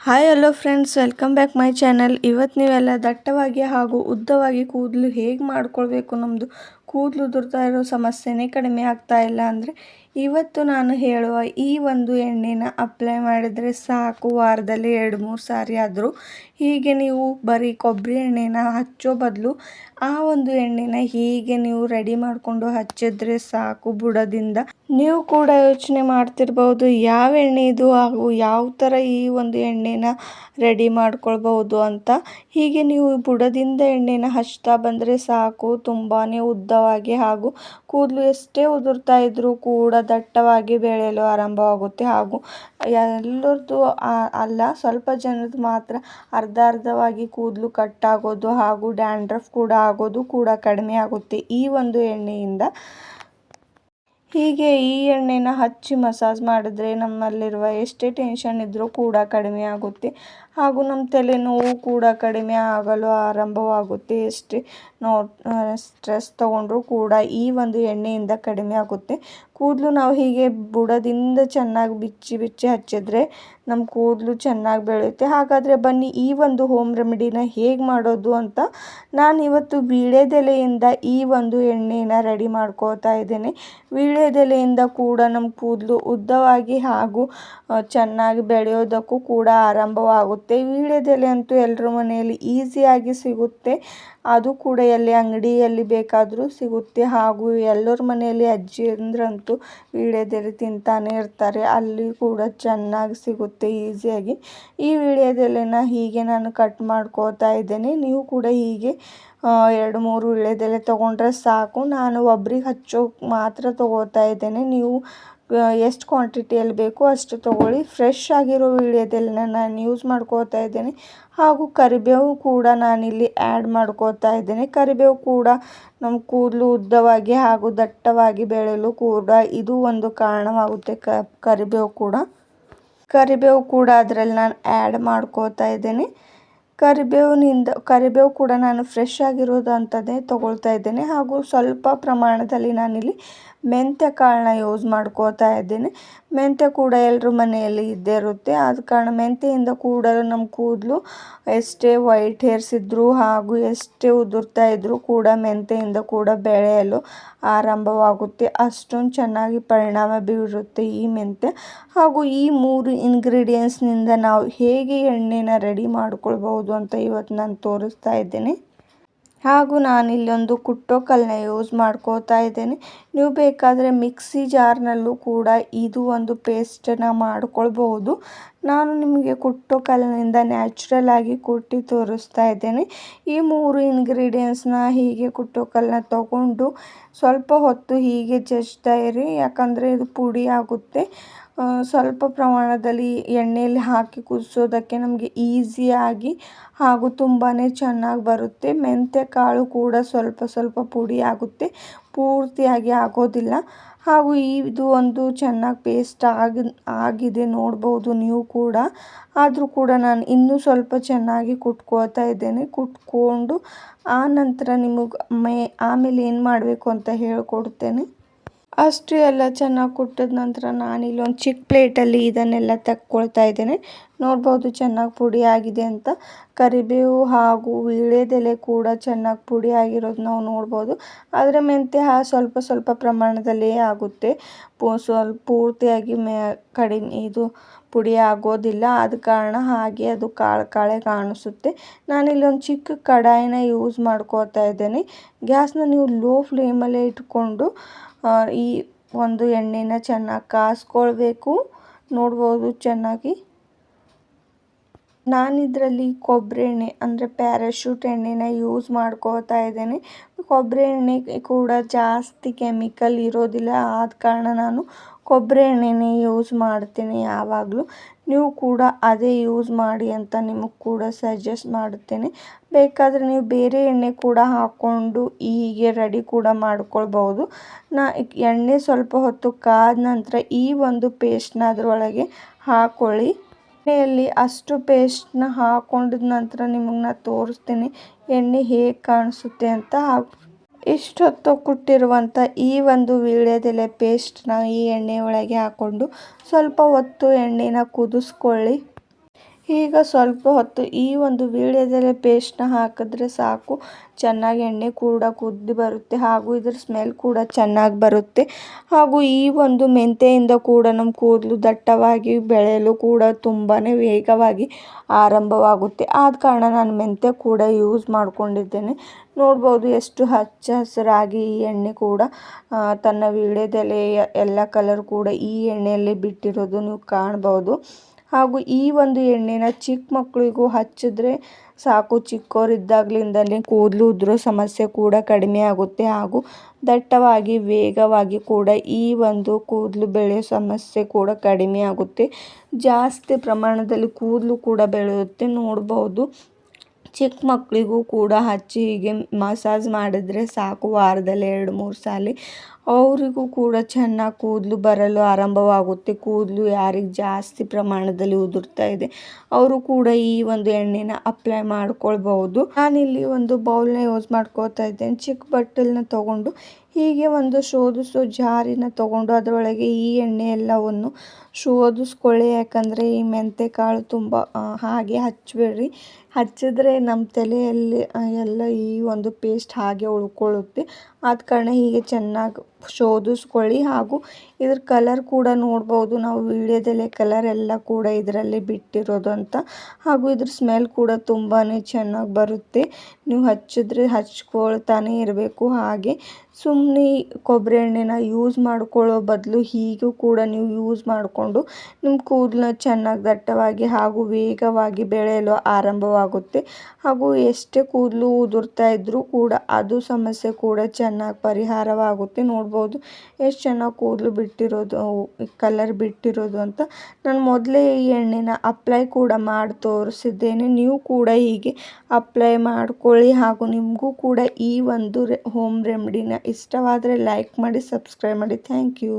Hi, hello friends, welcome back my channel. ಇವತ್ತು ನೀವೆಲ್ಲ ದಟ್ಟವಾಗಿ ಹಾಗೂ ಉದ್ದವಾಗಿ ಕೂದಲು ಹೇಗೆ ಮಾಡ್ಕೊಳ್ಬೇಕು ನಮ್ಮದು ಕೂದಲು ಉದುರ್ತಾ ಇರೋ ಸಮಸ್ಯೆನೇ ಕಡಿಮೆ ಆಗ್ತಾ ಇಲ್ಲ ಅಂದರೆ ಇವತ್ತು ನಾನು ಹೇಳುವ ಈ ಒಂದು ಎಣ್ಣೆನ ಅಪ್ಲೈ ಮಾಡಿದರೆ ಸಾಕು. ವಾರದಲ್ಲಿ ಎರಡು ಮೂರು ಸಾರಿ ಆದರೂ ಹೀಗೆ ನೀವು ಬರೀ ಕೊಬ್ಬರಿ ಎಣ್ಣೆನ ಹಚ್ಚೋ ಬದಲು ಆ ಒಂದು ಎಣ್ಣೆನ ಹೀಗೆ ನೀವು ರೆಡಿ ಮಾಡಿಕೊಂಡು ಹಚ್ಚಿದ್ರೆ ಸಾಕು ಬುಡದಿಂದ. ನೀವು ಕೂಡ ಯೋಚನೆ ಮಾಡ್ತಿರ್ಬೋದು, ಯಾವ ಎಣ್ಣೆ ಇದು ಹಾಗೂ ಯಾವ ಥರ ಈ ಒಂದು ಎಣ್ಣೆನ ರೆಡಿ ಮಾಡ್ಕೊಳ್ಬಹುದು ಅಂತ. ಹೀಗೆ ನೀವು ಬುಡದಿಂದ ಎಣ್ಣೆನ ಹಚ್ತಾ ಬಂದರೆ ಸಾಕು ತುಂಬಾ ಉದ್ದವಾಗಿ ಹಾಗೂ ಕೂದಲು ಎಷ್ಟೇ ಉದುರ್ತಾ ಇದ್ರೂ ಕೂಡ ದಟ್ಟವಾಗಿ ಬೆಳೆಯಲು ಆರಂಭವಾಗುತ್ತೆ ಹಾಗೂ ಎಲ್ಲರದ್ದು ಅಲ್ಲ, ಸ್ವಲ್ಪ ಜನರದ್ದು ಮಾತ್ರ ಅರ್ಧ ಅರ್ಧವಾಗಿ ಕೂದಲು ಕಟ್ಟಾಗೋದು ಹಾಗೂ ಡ್ಯಾಂಡ್ರಫ್ ಕೂಡ ಆಗೋದು ಕೂಡ ಕಡಿಮೆ ಆಗುತ್ತೆ ಈ ಒಂದು ಎಣ್ಣೆಯಿಂದ. ಹೀಗೆ ಈ ಎಣ್ಣೆನ ಹಚ್ಚಿ ಮಸಾಜ್ ಮಾಡಿದ್ರೆ ನಮ್ಮಲ್ಲಿರುವ ಎಷ್ಟೇ ಟೆನ್ಷನ್ ಇದ್ದರೂ ಕೂಡ ಕಡಿಮೆ ಆಗುತ್ತೆ. ಹಾಗೂ ನಮ್ಮ ತಲೆನೋವು ಕೂಡ ಕಡಿಮೆ ಆಗಲು ಆರಂಭವಾಗುತ್ತೆ. ಎಷ್ಟೇ ನೋ ಸ್ಟ್ರೆಸ್ ತಗೊಂಡ್ರೂ ಕೂಡ ಈ ಒಂದು ಎಣ್ಣೆಯಿಂದ ಕಡಿಮೆ ಆಗುತ್ತೆ. ಕೂದಲು ನಾವು ಹೀಗೆ ಬುಡದಿಂದ ಚೆನ್ನಾಗಿ ಬಿಚ್ಚಿ ಬಿಚ್ಚಿ ಹಚ್ಚಿದ್ರೆ ನಮ್ಮ ಕೂದಲು ಚೆನ್ನಾಗಿ ಬೆಳೆಯುತ್ತೆ. ಹಾಗಾದರೆ ಬನ್ನಿ, ಈ ಒಂದು ಹೋಮ್ ರೆಮಿಡಿನ ಹೇಗೆ ಮಾಡೋದು ಅಂತ ನಾನು ಇವತ್ತು ವೀಳ್ಯದೆಲೆಯಿಂದ ಈ ಒಂದು ಎಣ್ಣೆನ ರೆಡಿ ಮಾಡ್ಕೋತಾ ಇದ್ದೇನೆ. ವೀಳ್ಯದೆಲೆಯಿಂದ ಕೂಡ ನಮ್ಮ ಕೂದಲು ಉದ್ದವಾಗಿ ಹಾಗೂ ಚೆನ್ನಾಗಿ ಬೆಳೆಯೋದಕ್ಕೂ ಕೂಡ ಆರಂಭವಾಗುತ್ತೆ. ವೀಳ್ಯದೆಲೆ ಅಂತೂ ಎಲ್ಲರ ಮನೆಯಲ್ಲಿ ಈಸಿಯಾಗಿ ಸಿಗುತ್ತೆ. ಅದು ಕೂಡ ಎಲ್ಲಿ ಅಂಗಡಿಯಲ್ಲಿ ಬೇಕಾದರೂ ಸಿಗುತ್ತೆ. ಹಾಗೂ ಎಲ್ಲರ ಮನೆಯಲ್ಲಿ ಅಜ್ಜಿಯಂದ್ರಂತೂ ವೀಳ್ಯದೆಲೆ ತಿಂತಾನೆ ಇರ್ತಾರೆ. ಅಲ್ಲಿ ಕೂಡ ಚೆನ್ನಾಗಿ ಸಿಗುತ್ತೆ ಈಸಿಯಾಗಿ ಈ ವೀಳ್ಯದೆಲೆನ ಹೀಗೆ ನಾನು ಕಟ್ ಮಾಡ್ಕೋತಾ ಇದ್ದೇನೆ. ನೀವು ಕೂಡ ಹೀಗೆ ಎರಡು ಮೂರು ವೀಳ್ಯದೆಲೆ ತೊಗೊಂಡ್ರೆ ಸಾಕು. ನಾನು ಒಬ್ರಿಗೆ ಹಚ್ಚೋಕೆ ಮಾತ್ರ ತೊಗೋತಾ ಇದ್ದೇನೆ. ನೀವು ಎಷ್ಟು ಕ್ವಾಂಟಿಟಿಯಲ್ಲಿ ಬೇಕೋ ಅಷ್ಟು ತೊಗೊಳ್ಳಿ. ಫ್ರೆಶ್ ಆಗಿರೋ ವೀಳ್ಯದೆಲೆನ ನಾನು ಯೂಸ್ ಮಾಡ್ಕೋತಾ ಇದ್ದೇನೆ. ಹಾಗೂ ಕರಿಬೇವು ಕೂಡ ನಾನಿಲ್ಲಿ ಆ್ಯಡ್ ಮಾಡ್ಕೋತಾ ಇದ್ದೇನೆ. ಕರಿಬೇವು ಕೂಡ ನಮ್ಮ ಕೂದಲು ಉದ್ದವಾಗಿ ಹಾಗೂ ದಟ್ಟವಾಗಿ ಬೆಳೆಯಲು ಕೂಡ ಇದು ಒಂದು ಕಾರಣವಾಗುತ್ತೆ. ಕರಿಬೇವು ಕೂಡ. ಕರಿಬೇವು ಕೂಡ ಅದರಲ್ಲಿ ನಾನು ಆ್ಯಡ್ ಮಾಡ್ಕೋತಾ ಇದ್ದೇನೆ. ಕರಿಬೇವಿನಿಂದ, ಕರಿಬೇವು ಕೂಡ ನಾನು ಫ್ರೆಶ್ ಆಗಿರೋದು ಅಂಥದ್ದೇ ತೊಗೊಳ್ತಾ ಇದ್ದೇನೆ. ಹಾಗೂ ಸ್ವಲ್ಪ ಪ್ರಮಾಣದಲ್ಲಿ ನಾನಿಲ್ಲಿ ಮೆಂತ್ಯ ಕಾಳನ್ನ ಯೂಸ್ ಮಾಡ್ಕೋತಾ ಇದ್ದೀನಿ. ಮೆಂತ್ಯ ಕೂಡ ಎಲ್ಲರ ಮನೆಯಲ್ಲಿ ಇದ್ದೇ ಇರುತ್ತೆ. ಆದ ಕಾರಣ ಮೆಂತ್ಯೆಯಿಂದ ಕೂಡ ನಮ್ಮ ಕೂದಲು ಎಷ್ಟೇ ವೈಟ್ ಹೇರ್ಸ್ ಇದ್ದರೂ ಹಾಗೂ ಎಷ್ಟೇ ಉದುರ್ತಾ ಇದ್ದರೂ ಕೂಡ ಮೆಂತ್ಯೆಯಿಂದ ಕೂಡ ಬೆಳೆಯಲು ಆರಂಭವಾಗುತ್ತೆ. ಅಷ್ಟೊಂದು ಚೆನ್ನಾಗಿ ಪರಿಣಾಮ ಬೀರುತ್ತೆ ಈ ಮೆಂತ್ಯ. ಹಾಗೂ ಈ ಮೂರು ಇಂಗ್ರೀಡಿಯೆಂಟ್ಸ್ನಿಂದ ನಾವು ಹೇಗೆ ಎಣ್ಣೆನ ರೆಡಿ ಮಾಡ್ಕೊಳ್ಬಹುದು ಅಂತ ಇವತ್ತು ನಾನು ತೋರಿಸ್ತಾ ಇದ್ದೇನೆ. ಹಾಗೂ ನಾನಿಲ್ಲೊಂದು ಕುಟ್ಟೋ ಕಲ್ಲನ್ನ ಯೂಸ್ ಮಾಡ್ಕೋತಾ ಇದ್ದೇನೆ. ನೀವು ಬೇಕಾದರೆ ಮಿಕ್ಸಿ ಜಾರ್ನಲ್ಲೂ ಕೂಡ ಇದು ಒಂದು ಪೇಸ್ಟನ್ನು ಮಾಡ್ಕೊಳ್ಬಹುದು. ನಾನು ನಿಮಗೆ ಕುಟ್ಟೋ ಕಲ್ಲಿನಿಂದ ನ್ಯಾಚುರಲ್ ಆಗಿ ಕುಟ್ಟಿ ತೋರಿಸ್ತಾ ಇದ್ದೇನೆ. ಈ ಮೂರು ಇಂಗ್ರೀಡಿಯೆಂಟ್ಸ್ನ ಹೀಗೆ ಕುಟ್ಟೋ ಕಲ್ಲನ್ನ ತಗೊಂಡು ಸ್ವಲ್ಪ ಹೊತ್ತು ಹೀಗೆ ಜಜ್ತಾ ಇರಿ, ಯಾಕಂದರೆ ಇದು ಪುಡಿ ಆಗುತ್ತೆ. ಸ್ವಲ್ಪ ಪ್ರಮಾಣದಲ್ಲಿ ಎಣ್ಣೆಯಲ್ಲಿ ಹಾಕಿ ಕುದಿಸೋದಕ್ಕೆ ನಮಗೆ ಈಸಿಯಾಗಿ ಹಾಗೂ ತುಂಬಾ ಚೆನ್ನಾಗಿ ಬರುತ್ತೆ. ಮೆಂತ್ಯ ಕಾಳು ಕೂಡ ಸ್ವಲ್ಪ ಸ್ವಲ್ಪ ಪುಡಿ ಆಗುತ್ತೆ. ಪೂರ್ತಿಯಾಗಿ ಆಗೋದಿಲ್ಲ. ಹಾಗೂ ಇದು ಒಂದು ಚೆನ್ನಾಗಿ ಪೇಸ್ಟ್ ಆಗಿ, ಆಗಿದೆ ನೋಡ್ಬೋದು ನೀವು ಕೂಡ. ಆದರೂ ಕೂಡ ನಾನು ಇನ್ನೂ ಸ್ವಲ್ಪ ಚೆನ್ನಾಗಿ ಕುಟ್ಕೋತಾ ಇದ್ದೇನೆ. ಕುಟ್ಕೊಂಡು ಆ ನಂತರ ನಿಮಗೆ ಮೇ, ಆಮೇಲೆ ಏನು ಮಾಡಬೇಕು ಅಂತ ಹೇಳಿಕೊಡ್ತೇನೆ. ಅಷ್ಟು ಎಲ್ಲ ಚೆನ್ನಾಗಿ ಕುಟ್ಟಿದ ನಂತರ ನಾನು ಒಂದು ಚಿಕ್ಕ ಪ್ಲೇಟಲ್ಲಿ ಇದನ್ನೆಲ್ಲ ತಕ್ಕೊಳ್ತಾ ಇದ್ದೇನೆ. ನೋಡ್ಬೋದು, ಚೆನ್ನಾಗಿ ಪುಡಿ ಆಗಿದೆ ಅಂತ. ಕರಿಬೇವು ಹಾಗೂ ವೀಳ್ಯದೆಲೆ ಕೂಡ ಚೆನ್ನಾಗಿ ಪುಡಿ ಆಗಿರೋದು ನಾವು ನೋಡ್ಬೋದು. ಅದರ ಮೆಂತ್ಯ ಸ್ವಲ್ಪ ಸ್ವಲ್ಪ ಪ್ರಮಾಣದಲ್ಲೇ ಆಗುತ್ತೆ. ಸ್ವಲ್ಪ ಪೂರ್ತಿಯಾಗಿ ಮೆ, ಕಡಿಮೆ ಇದು ಪುಡಿ ಆಗೋದಿಲ್ಲ. ಆದ ಕಾರಣ ಹಾಗೆ ಅದು ಕಾಳು, ಕಾಳೆ ಕಾಣಿಸುತ್ತೆ. ನಾನಿಲ್ಲಿ ಒಂದು ಚಿಕ್ಕ ಕಡಾಯಿನ ಯೂಸ್ ಮಾಡ್ಕೋತಾ ಇದ್ದೇನೆ. ಗ್ಯಾಸ್ನ ನೀವು ಲೋ ಫ್ಲೇಮಲ್ಲೇ ಇಟ್ಕೊಂಡು ಈ ಒಂದು ಎಣ್ಣೆನ ಚೆನ್ನಾಗಿ ಕಾಸ್ಕೊಳ್ಬೇಕು. ನೋಡ್ಬೋದು ಚೆನ್ನಾಗಿ. ನಾನಿದರಲ್ಲಿ ಕೊಬ್ಬರಿ ಎಣ್ಣೆ, ಅಂದರೆ ಪ್ಯಾರಾಶೂಟ್ ಎಣ್ಣೆನ ಯೂಸ್ ಮಾಡ್ಕೋತಾ ಇದ್ದೇನೆ. ಕೊಬ್ಬರಿ ಎಣ್ಣೆ ಕೂಡ ಜಾಸ್ತಿ ಕೆಮಿಕಲ್ ಇರೋದಿಲ್ಲ. ಆದ ಕಾರಣ ನಾನು ಕೊಬ್ಬರಿ ಎಣ್ಣೆನೇ ಯೂಸ್ ಮಾಡ್ತೀನಿ ಯಾವಾಗಲೂ. ನೀವು ಕೂಡ ಅದೇ ಯೂಸ್ ಮಾಡಿ ಅಂತ ನಿಮಗೆ ಕೂಡ ಸಜೆಸ್ಟ್ ಮಾಡುತ್ತೇನೆ. ಬೇಕಾದರೆ ನೀವು ಬೇರೆ ಎಣ್ಣೆ ಕೂಡ ಹಾಕ್ಕೊಂಡು ಹೀಗೆ ರೆಡಿ ಕೂಡ ಮಾಡ್ಕೊಳ್ಬೋದು ನಾ ಎಣ್ಣೆ ಸ್ವಲ್ಪ ಹೊತ್ತು ಕಾದ ನಂತರ ಈ ಒಂದು ಪೇಸ್ಟ್ನ ಅದರೊಳಗೆ ಹಾಕ್ಕೊಳ್ಳಿ ಎಣ್ಣೆಯಲ್ಲಿ ಅಷ್ಟು ಪೇಸ್ಟ್ನ ಹಾಕೊಂಡಿದ ನಂತರ ನಿಮಗೆ ನಾನು ತೋರಿಸ್ತೀನಿ. ಎಣ್ಣೆ ಹೇಗೆ ಕಾಣಿಸುತ್ತೆ ಅಂತ. ಇಷ್ಟೊತ್ತು ಕುಟ್ಟಿರುವಂಥ ಈ ಒಂದು ವೀಳ್ಯದೆಲೆ ಪೇಸ್ಟ್ನ ಈ ಎಣ್ಣೆ ಒಳಗೆ ಹಾಕ್ಕೊಂಡು ಸ್ವಲ್ಪ ಹೊತ್ತು ಎಣ್ಣೆನ ಕುದಿಸ್ಕೊಳ್ಳಿ. ಈಗ ಸ್ವಲ್ಪ ಹೊತ್ತು ಈ ಒಂದು ವೀಳ್ಯದೆಲೆ ಪೇಸ್ಟ್ನ ಹಾಕಿದ್ರೆ ಸಾಕು. ಚೆನ್ನಾಗಿ ಎಣ್ಣೆ ಕೂಡ ಕುದ್ದು ಬರುತ್ತೆ ಹಾಗೂ ಇದ್ರ ಸ್ಮೆಲ್ ಕೂಡ ಚೆನ್ನಾಗಿ ಬರುತ್ತೆ. ಹಾಗೂ ಈ ಒಂದು ಮೆಂತೆಯಿಂದ ಕೂಡ ನಮ್ಮ ಕೂದಲು ದಟ್ಟವಾಗಿ ಬೆಳೆಯಲು ಕೂಡ ತುಂಬಾ ವೇಗವಾಗಿ ಆರಂಭವಾಗುತ್ತೆ. ಆದ ಕಾರಣ ನಾನು ಮೆಂತೆ ಕೂಡ ಯೂಸ್ ಮಾಡಿಕೊಂಡಿದ್ದೇನೆ. ನೋಡ್ಬೋದು ಎಷ್ಟು ಹಚ್ಚ ಹಸಿರಾಗಿ ಈ ಎಣ್ಣೆ ಕೂಡ ತನ್ನ ವೀಳ್ಯದೆಲೆಯ ಎಲ್ಲ ಕಲರ್ ಕೂಡ ಈ ಎಣ್ಣೆಯಲ್ಲಿ ಬಿಟ್ಟಿರೋದು ನೀವು ಕಾಣ್ಬೋದು. ಹಾಗೂ ಈ ಒಂದು ಎಣ್ಣೆನ ಚಿಕ್ಕ ಮಕ್ಕಳಿಗೂ ಹಚ್ಚಿದ್ರೆ ಸಾಕು. ಚಿಕ್ಕವರಿದ್ದಾಗ್ಲಿಂದಲೇ ಕೂದಲು ಉದುರೋ ಸಮಸ್ಯೆ ಕೂಡ ಕಡಿಮೆ ಆಗುತ್ತೆ ಹಾಗೂ ದಟ್ಟವಾಗಿ, ವೇಗವಾಗಿ ಕೂಡ ಈ ಒಂದು ಕೂದಲು ಬೆಳೆಯೋ ಸಮಸ್ಯೆ ಕೂಡ ಕಡಿಮೆ ಆಗುತ್ತೆ. ಜಾಸ್ತಿ ಪ್ರಮಾಣದಲ್ಲಿ ಕೂದಲು ಕೂಡ ಬೆಳೆಯುತ್ತೆ. ನೋಡ್ಬೋದು, ಚಿಕ್ಕ ಮಕ್ಕಳಿಗೂ ಕೂಡ ಹಚ್ಚಿ ಹೀಗೆ ಮಸಾಜ್ ಮಾಡಿದ್ರೆ ಸಾಕು ವಾರದಲ್ಲಿ ಎರಡು, ಮೂರು ಸಾರಿ ಅವರಿಗೂ ಕೂಡ ಚೆನ್ನಾಗಿ ಕೂದಲು ಬರಲು ಆರಂಭವಾಗುತ್ತೆ. ಕೂದಲು ಯಾರಿಗೆ ಜಾಸ್ತಿ ಪ್ರಮಾಣದಲ್ಲಿ ಉದುರ್ತಾ ಇದೆ, ಅವರು ಕೂಡ ಈ ಒಂದು ಎಣ್ಣೆನ ಅಪ್ಲೈ ಮಾಡ್ಕೊಳ್ಬಹುದು. ನಾನಿಲ್ಲಿ ಒಂದು ಬೌಲ್ನ ಯೂಸ್ ಮಾಡ್ಕೋತಾ ಇದ್ದೇನೆ. ಚಿಕ್ಕ ಬಟ್ಟಲನ್ನ ತಗೊಂಡು ಹೀಗೆ ಒಂದು ಶೋಧಿಸೋ ಜಾರಿನ ತಗೊಂಡು ಅದರೊಳಗೆ ಈ ಎಣ್ಣೆ ಎಲ್ಲವನ್ನು ಶೋಧಿಸ್ಕೊಳ್ಳಿ ಯಾಕಂದರೆ ಈ ಮೆಂತೆ ಕಾಳು ತುಂಬ ಹಾಗೆ ಹಚ್ಚಬೇಡ್ರಿ ಹಚ್ಚಿದ್ರೆ ನಮ್ಮ ತಲೆಯಲ್ಲಿ ಎಲ್ಲ ಈ ಒಂದು ಪೇಸ್ಟ್ ಹಾಗೆ ಉಳ್ಕೊಳ್ಳುತ್ತೆ. ಆದ ಕಾರಣ ಹೀಗೆ ಚೆನ್ನಾಗಿ ಶೋಧಿಸ್ಕೊಳ್ಳಿ ಹಾಗೂ ಇದ್ರ ಕಲರ್ ಕೂಡ ನೋಡ್ಬೋದು. ನಾವು ವೀಳ್ಯದೆಲೆ ಕಲರ್ ಎಲ್ಲ ಕೂಡ ಇದರಲ್ಲಿ ಬಿಟ್ಟಿರೋದು ಅಂತ. ಹಾಗೂ ಇದರ ಸ್ಮೆಲ್ ಕೂಡ ತುಂಬಾ ಚೆನ್ನಾಗಿ ಬರುತ್ತೆ. ನೀವು ಹಚ್ಚಿದ್ರೆ ಹಚ್ಕೊಳ್ತಾನೆ ಇರಬೇಕು ಹಾಗೆ. ಸುಮ್ಮನೆ ಕೊಬ್ಬರಿ ಎಣ್ಣೆನ ಯೂಸ್ ಮಾಡ್ಕೊಳ್ಳೋ ಬದಲು ಹೀಗೂ ಕೂಡ ನೀವು ಯೂಸ್ ಮಾಡಿಕೊಂಡು ನಿಮ್ಮ ಕೂದಲು ಚೆನ್ನಾಗಿ ದಟ್ಟವಾಗಿ ಹಾಗೂ ವೇಗವಾಗಿ ಬೆಳೆಯಲು ಆರಂಭವಾಗುತ್ತೆ. ಹಾಗೂ ಎಷ್ಟೇ ಕೂದಲು ಉದುರ್ತಾ ಇದ್ದರೂ ಕೂಡ ಅದು ಸಮಸ್ಯೆ ಕೂಡ ಚೆನ್ನಾಗಿ ಪರಿಹಾರವಾಗುತ್ತೆ. ನೋಡ್ಬೋದು ಎಷ್ಟು ಚೆನ್ನಾಗಿ ಕೂದಲು ಬಿಟ್ಟಿರೋದು ಕಲರ್ ಬಿಟ್ಟಿರೋದು ಅಂತ ನಾನು ಮೊದಲೇ ಈ ಎಣ್ಣೆನ ಅಪ್ಲೈ ಕೂಡ ಮಾಡಿ ತೋರಿಸಿದ್ದೇನೆ. ನೀವು ಕೂಡ ಹೀಗೆ ಅಪ್ಲೈ ಮಾಡಿಕೊಳ್ಳಿ ಹಾಗೂ ನಿಮಗೂ ಕೂಡ ಈ ಒಂದು ಹೋಮ್ ರೆಮಿಡಿನ ಇಷ್ಟವಾದರೆ ಲೈಕ್ ಮಾಡಿ ಸಬ್ಸ್ಕ್ರೈಬ್ ಮಾಡಿ. Thank you